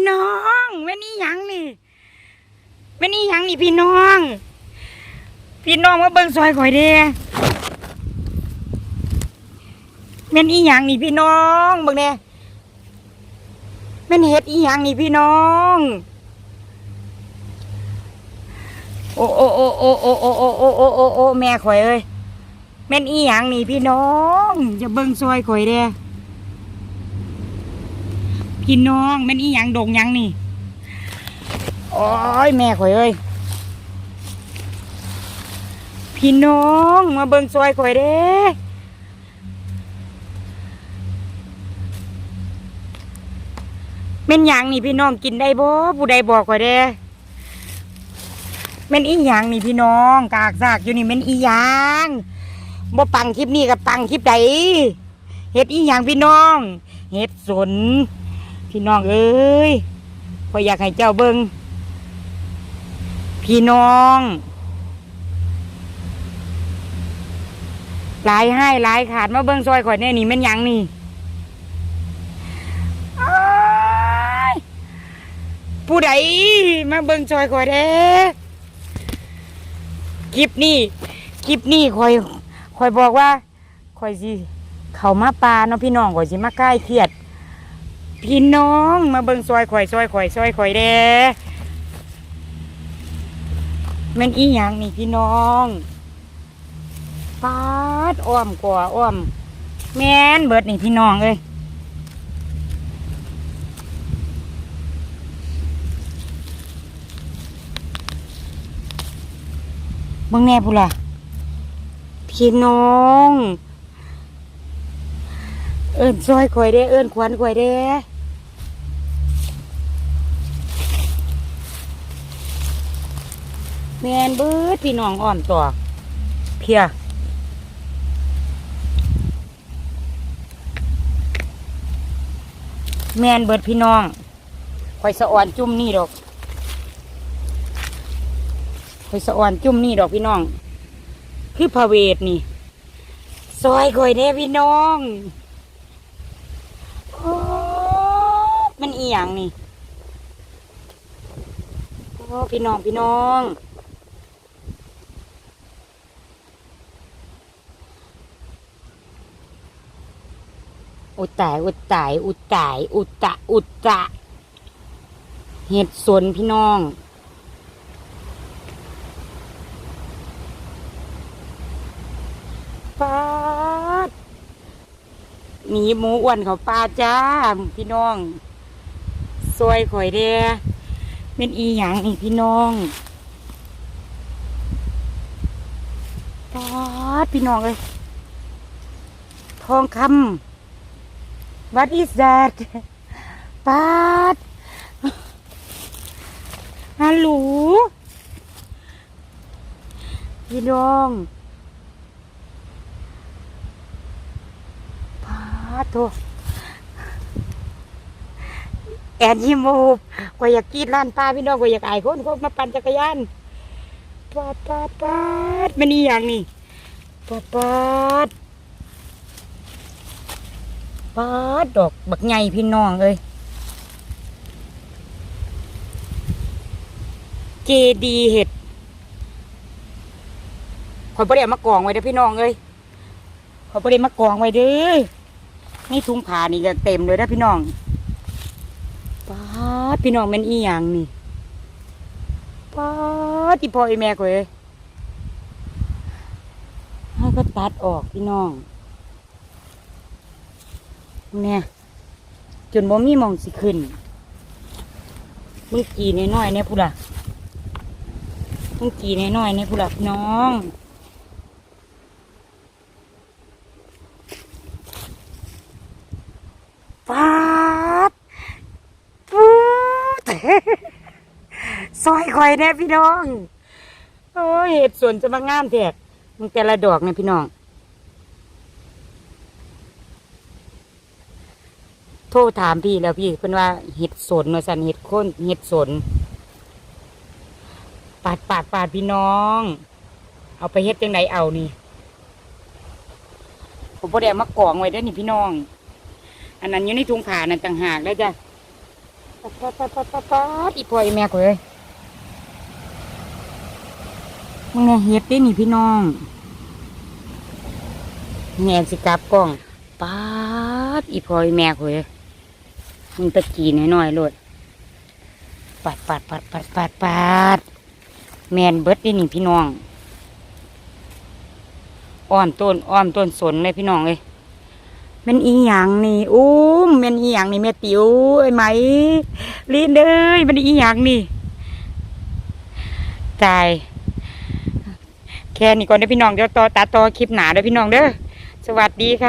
พี่น้องแม่นี่ยังนี่แม่นี่ยังนี่พี่น้อง พี่น้องมาเบิ่งซอยข่อยเด้แม่นอีหยังนี่พี่น้องเบิ่งเด้แม่นเฮ็ดอีหยังนี่พี่น้อง โอ้โอ้โอ้โอ้โอ้โอ้โอ้โอ้โอ้โอ้โอ้แม่ข่อยเอ้ยแม่นอีหยังนี่พี่น้องจะเบิ่งซอยข่อยเด้ พี่น้องแม่นอีหยังดงหยังนี่โอ้ยแม่ข่อยเอ้ยพี่น้องมาเบิ่งซอยข่อยเด้แม่นหยังนี่พี่น้องกินได้บ่ผู้ใดบอกข่อยเด้แม่นอีหยังนี่พี่น้อง กากซากอยู่นี่แม่นอีหยังบ่ปังคลิปนี้กับปังคลิปใดเฮ็ดอีหยังพี่น้อง เฮ็ดสน พี่น้องเอ้ยพอยอยากให้เจ้าเบิงพี่น้องหลายให้หลายขาดมาเบิงซอยข่อยแน่นี่แม่นยังนี่ผู้ใดมาเบิงซอยข่อยเด้คลิปนี้คลิปนี้ข่อยข่อยบอกว่าข่อยสิเขามาปลาเนาะพี่น้องข่อยสิมาใกล้เครียด พี่น้องมาเบิ่งซอยข่อยซอยข่อยซอยข่อยเด้แมันอีหยังนี่พี่น้องปาดอ้อมกว่าอ้อม แม่นเบิดนี่พี่น้องเอ้ยเบิ่งแน่พูล่ะ พี่น้อง เอิ้นซอยข่อยเด้ เอิ้นขวัญข่อยเด้ แมนเบิดพี่น้องอ้อมตัวเพียแมนเบิดพี่น้องข่อยสะอ่อนจุ่มนี่ดอกข่อยสะอ่อนจุ่มนี่ดอกพี่น้อง คือพระเวทนี่ ซอยข่อยเด้พี่น้องโอ้มันเอียงนี่โอ้พี่น้องพี่น้อง อุตายอุตายอุตายอุตตะอุตตะเห็ดสนพี่น้องปาดหนีหมูอ้วนเขาปลาจ้า พี่น้องซอยข่อยเด้เป็นอีหยังนี่พี่น้องปาดพี่น้องเลยทองคำ What is that ปาดฮัลโหลพี่น้องพาโทแอนยิ้มโมบกว่าอยากกรีดร้านป้าพี่น้องกว่าอยากอายคนเขามาปั่นจักรยานปาดปาดปาดมันนี่อย่างนี่ปาดปาด ปาดอกบักใหญ่พี่น้องเอ้ยเจดีเห็ดคอยประเดี๋ยวมากองไว้เด้อพี่น้องเอ้ยเขาไปได้มากองไว้เด้อนี่ถุงผ้านี่ก็เต็มเลยนะพี่น้องป้าดพี่น้องแมันอีหยังนี่ป้าดที่พ่อไอแม่ก็เลยให้ก็ตัดออกพี่น้อง เนี่ยจนบ่มีมองสิขึ้นมือกีน้อยๆเนี่ยพูดละมือกีน้อยๆเนี่ยพูดละพี่น้องปาดปูดซอยข่อยแน่พี่น้อง โอ้ยเห็ดสวนจะมางามแท้มึงแต่ละดอกเนี่ยพี่น้อง โทรถามพี่แล้วพี่เพิ่นว่าเห็ดสนว่าสันเห็ดโคนเห็ดสนปาดปาดปาดพี่น้อง เอาไปเฮ็ดจังไดเอานี่ ผมพอได้เอามากองไว้ด้อนี่พี่น้อง อันนั้นอยู่ในถุงผ้านั่นต่างหากแล้วจ้ะปัดปัดปัดปัดปัดปัดอีพ่ออีแม่กูเอ้ยมึงเนี่ยเฮ็ดได้นี่พี่น้องแง่สิกลับกล้องปัดอีพ่ออีแม่กูเอ้ย มึงตะกี้น้อยๆโลดปัดปัดปัดปัดปัดปัดแมนเบิดได้นี่พี่น้องอ้อมต้นอ้อมต้นสนเลยพี่น้องเอ้ยแมันอีหยังนี่อุ้มแมันอีหยังนี่แม่ติ๋วไอ้ไหมลีนเอ้ยมันอีหยังนี่ตายแค่นี้ก่อนเด้อพี่น้องเดี๋ยวต่อตาต่อคลิปหนาเด้อพี่น้องเด้อสวัสดีค่ะ